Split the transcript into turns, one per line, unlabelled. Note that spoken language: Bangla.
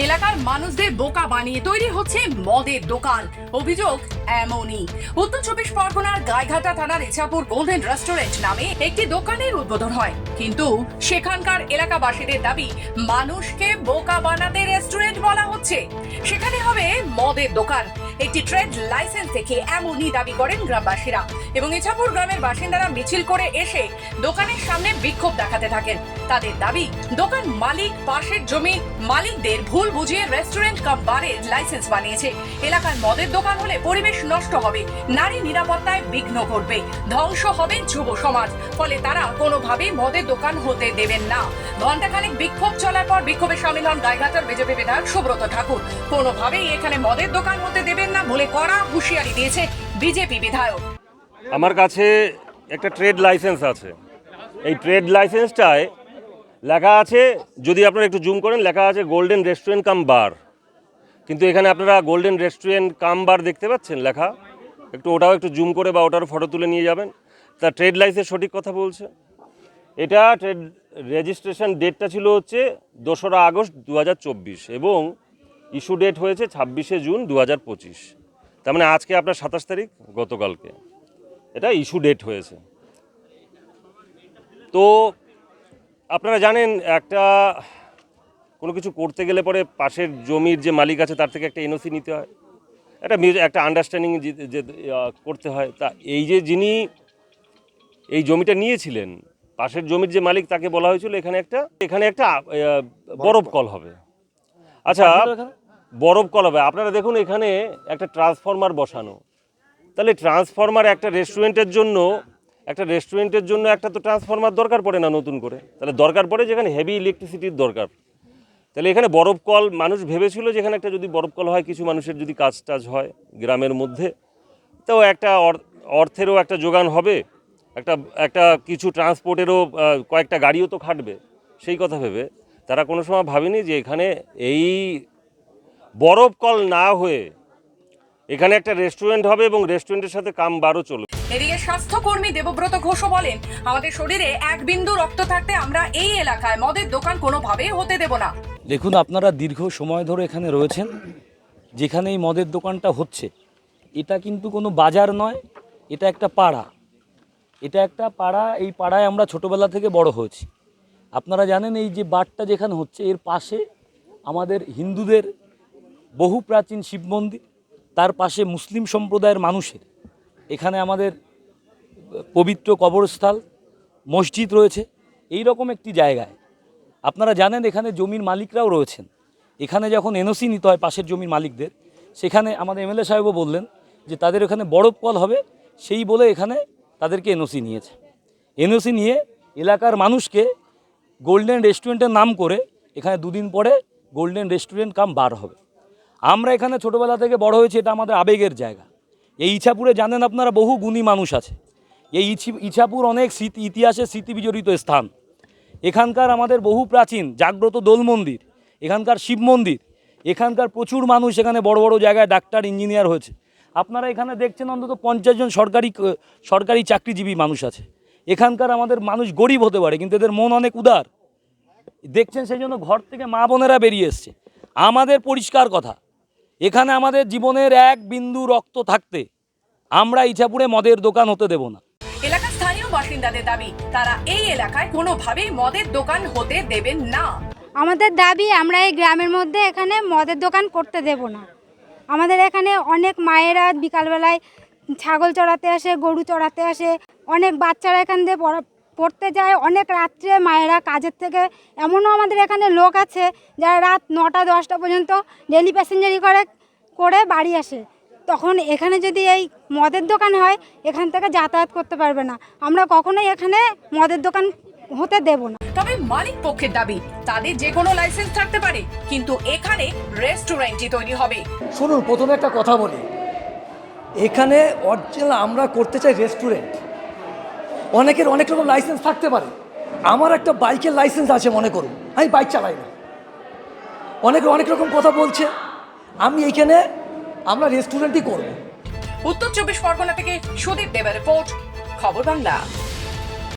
এলাকার মানুষদের বোকা বানিয়ে তৈরি হচ্ছে মদের দোকান। অভিযোগ এমনই। উত্তর চব্বিশ পরগনার গাইঘাটা থানার ইছাপুর গোল্ডেন রেস্টুরেন্ট নামে একটি দোকানের উদ্বোধন হয়। কিন্তু সেখানকার এলাকাবাসীদের দাবি, মানুষকে বোকা বানাতে রেস্টুরেন্ট বলা হচ্ছে। সেখানে হবে মদের দোকান। একটি ট্রেড লাইসেন্স থেকে এমনই দাবি করেন গ্রামবাসীরা। এবং ইছাপুর গ্রামের বাসিন্দারা মিছিল করে এসে দোকানের সামনে বিক্ষোভ দেখাতে থাকেন। তাদের দাবি, দোকান মালিক পাশের জমি, মালিকদের ভুল বুঝিয়ে রেস্টুরেন্ট কাম বারের লাইসেন্স বানিয়েছে। এলাকার মদের দোকান হলে পরিবেশ নষ্ট হবে, নারী নিরাপত্তায় বিঘ্ন ঘটবে, ধ্বংস হবে যুব সমাজ, ফলে তারা কোনোভাবেই মদের দোকান হতে দেবেন না। ঘণ্টাখানেক বিক্ষোভ চলার পর বিক্ষোভে সামিল হন গাইঘাটার বিজেপি বিধায়ক সুব্রত ঠাকুর। কোনোভাবেই এখানে মদের দোকান হতে দেবেন না বলে কড়া হুঁশিয়ারি দিয়েছে বিজেপি বিধায়ক।
আমার কাছে একটা ট্রেড লাইসেন্স আছে। এই ট্রেড লাইসেন্সটায় লেখা আছে, যদি আপনারা একটু জুম করেন, লেখা আছে গোল্ডেন রেস্টুরেন্ট কাম বার কিন্তু এখানে আপনারা গোল্ডেন রেস্টুরেন্ট কাম বার দেখতে পাচ্ছেন লেখা। একটু ওটাও একটু জুম করে বা ওটার ফটো তুলে নিয়ে যাবেন। তা ট্রেড লাইসেন্স সঠিক কথা বলছে। এটা ট্রেড রেজিস্ট্রেশন ডেটটা ছিল হচ্ছে দোসরা আগস্ট দু হাজার চব্বিশ এবং ইস্যু ডেট হয়েছে ছাব্বিশে জুন দু হাজার পঁচিশ। তার মানে আজকে আপনার সাতাশ তারিখ, গতকালকে। এটা ইস্যু ডেট হয়েছে। তো আপনারা জানেন একটা কোনো কিছু করতে গেলে পরে পাশের জমির যে মালিক আছে তার থেকে একটা এনওসি নিতে হয়। একটা একটা আন্ডারস্ট্যান্ডিং যে করতে হয়। তা এই যে যিনি এই জমিটা নিয়েছিলেন পাশের জমির যে মালিক তাকে বলা হয়েছিল এখানে একটা এখানে একটা বরফ কল হবে। আচ্ছা বরফ কল হবে। আপনারা দেখুন এখানে একটা ট্রান্সফরমার বসানো। তাহলে ট্রান্সফরমার একটা রেস্টুরেন্টের জন্য একটা রেস্টুরেন্টের জন্য একটা তো ট্রান্সফরমার দরকার পড়ে না নতুন করে। তাহলে দরকার পড়ে যেখানে হেভি ইলেকট্রিসিটির দরকার। তাহলে এখানে বরফ কল, মানুষ ভেবেছিল যেখানে একটা যদি বরফ কল হয়, কিছু মানুষের যদি কাজ টাজ হয় গ্রামের মধ্যে, তো একটা অর্থেরও একটা যোগান হবে। একটা একটা কিছু ট্রান্সপোর্টেরও কয়েকটা গাড়িও তো খাটবে। সেই কথা ভেবে তারা কোনো সময় ভাবেনি যে এখানে এই বরফ কল না হয়ে এখানে একটা রেস্টুরেন্ট হবে এবং রেস্টুরেন্টের সাথে কাম বারও চলবে।
এদিকে স্বাস্থ্যকর্মী দেবব্রত ঘোষ বলেন আমাদের শরীরে এক বিন্দু রক্ত থাকতে আমরা এই এলাকায় মদের দোকান কোনোভাবেই হতে দেব না।
দেখুন আপনারা দীর্ঘ সময় ধরে এখানে রয়েছেন যেখানে এই মদের দোকানটা হচ্ছে। এটা কিন্তু কোনো বাজার নয় এটা একটা পাড়া। এটা একটা পাড়া এই পাড়ায় আমরা ছোটোবেলা থেকে বড় হয়েছি। আপনারা জানেন এই যে বারটা যেখানে হচ্ছে এর পাশে আমাদের হিন্দুদের বহু প্রাচীন শিব মন্দির তার পাশে মুসলিম সম্প্রদায়ের মানুষের। এখানে আমাদের পবিত্র কবরস্থল, মসজিদ রয়েছে। এই রকম একটি জায়গায়। আপনারা জানেন এখানে জমির মালিকরাও রয়েছেন। এখানে যখন এনওসি নিতে হয় পাশের জমির মালিকদের, সেখানে আমাদের এমএলএ সাহেবও বললেন যে তাদের এখানে বরফ কল হবে, সেই বলে এখানে তাদেরকে এনওসি নিয়েছে। এনওসি নিয়ে এলাকার মানুষকে গোল্ডেন রেস্টুরেন্টের নাম করে এখানে দুদিন পরে গোল্ডেন রেস্টুরেন্ট কাম বার হবে। আমরা এখানে ছোটোবেলা থেকে বড় হয়েছি, এটা আমাদের আবেগের জায়গা। এই ইছাপুরে জানেন আপনারা, বহু গুণী মানুষ আছে। এই ইছি- ইছাপুর অনেক স্মৃতি ইতিহাসের স্মৃতি বিজড়িত স্থান। এখানকার আমাদের বহু প্রাচীন, জাগ্রত দোল মন্দির, এখানকার শিব মন্দির, এখানকার প্রচুর মানুষ এখানে বড় বড় জায়গায় ডাক্তার, ইঞ্জিনিয়ার হয়েছে। আপনারা এখানে দেখছেন অন্তত পঞ্চাশ জন সরকারি সরকারি চাকরিজীবী মানুষ আছে। এখানকার আমাদের মানুষ গরিব হতে পারে, কিন্তু এদের মন অনেক উদার। দেখছেন সেই জন্য ঘর থেকে মা বোনেরা বেরিয়ে এসছে। আমাদের পরিষ্কার কথা এখানে আমাদের জীবনের এক বিন্দু রক্ত থাকতে আমরা ইছাপুরে মদের দোকান হতে দেব না।
এলাকার স্থানীয় বাসিন্দাদের দাবি তারা এই এলাকায় কোনোভাবেই মদের দোকান হতে দেবেন না।
আমাদের দাবি আমরা এই গ্রামের মধ্যে এখানে মদের দোকান করতে দেব না। আমাদের এখানে অনেক মায়েরা বিকালবেলায় ছাগল চড়াতে আসে গরু চড়াতে আসে অনেক বাচ্চারা এখান দিয়ে পড়া- পড়তে যায় অনেক রাত্রে মায়েরা কাজের থেকে এমনও আমাদের এখানে লোক আছে যারা রাত নটা দশটা পর্যন্ত ডেলি প্যাসেঞ্জারি করে করে বাড়ি আসে। তখন এখানে যদি এই মদের দোকান হয় এখান থেকে যাতায়াত করতে পারবে না। আমরা কখনোই এখানে মদের দোকান হতে দেব না।
তবে মালিক পক্ষের দাবি তাদের যে কোনো লাইসেন্স থাকতে পারে কিন্তু এখানে রেস্টুরেন্টই তৈরি হবে।
শুনুন প্রথমে একটা কথা বলি। এখানে অরিজিনাল আমরা করতে চাই রেস্টুরেন্ট অনেকের অনেক রকম লাইসেন্স থাকতে পারে। আমার একটা বাইকের লাইসেন্স আছে, মনে করুন। আমি বাইক চালাই না। অনেকে অনেক রকম কথা বলছে। আমি এইখানে আমরা রেস্টুরেন্টই করব।
উত্তর চব্বিশ পরগনা থেকে সুদীপ দেবের রিপোর্ট খবর বাংলা।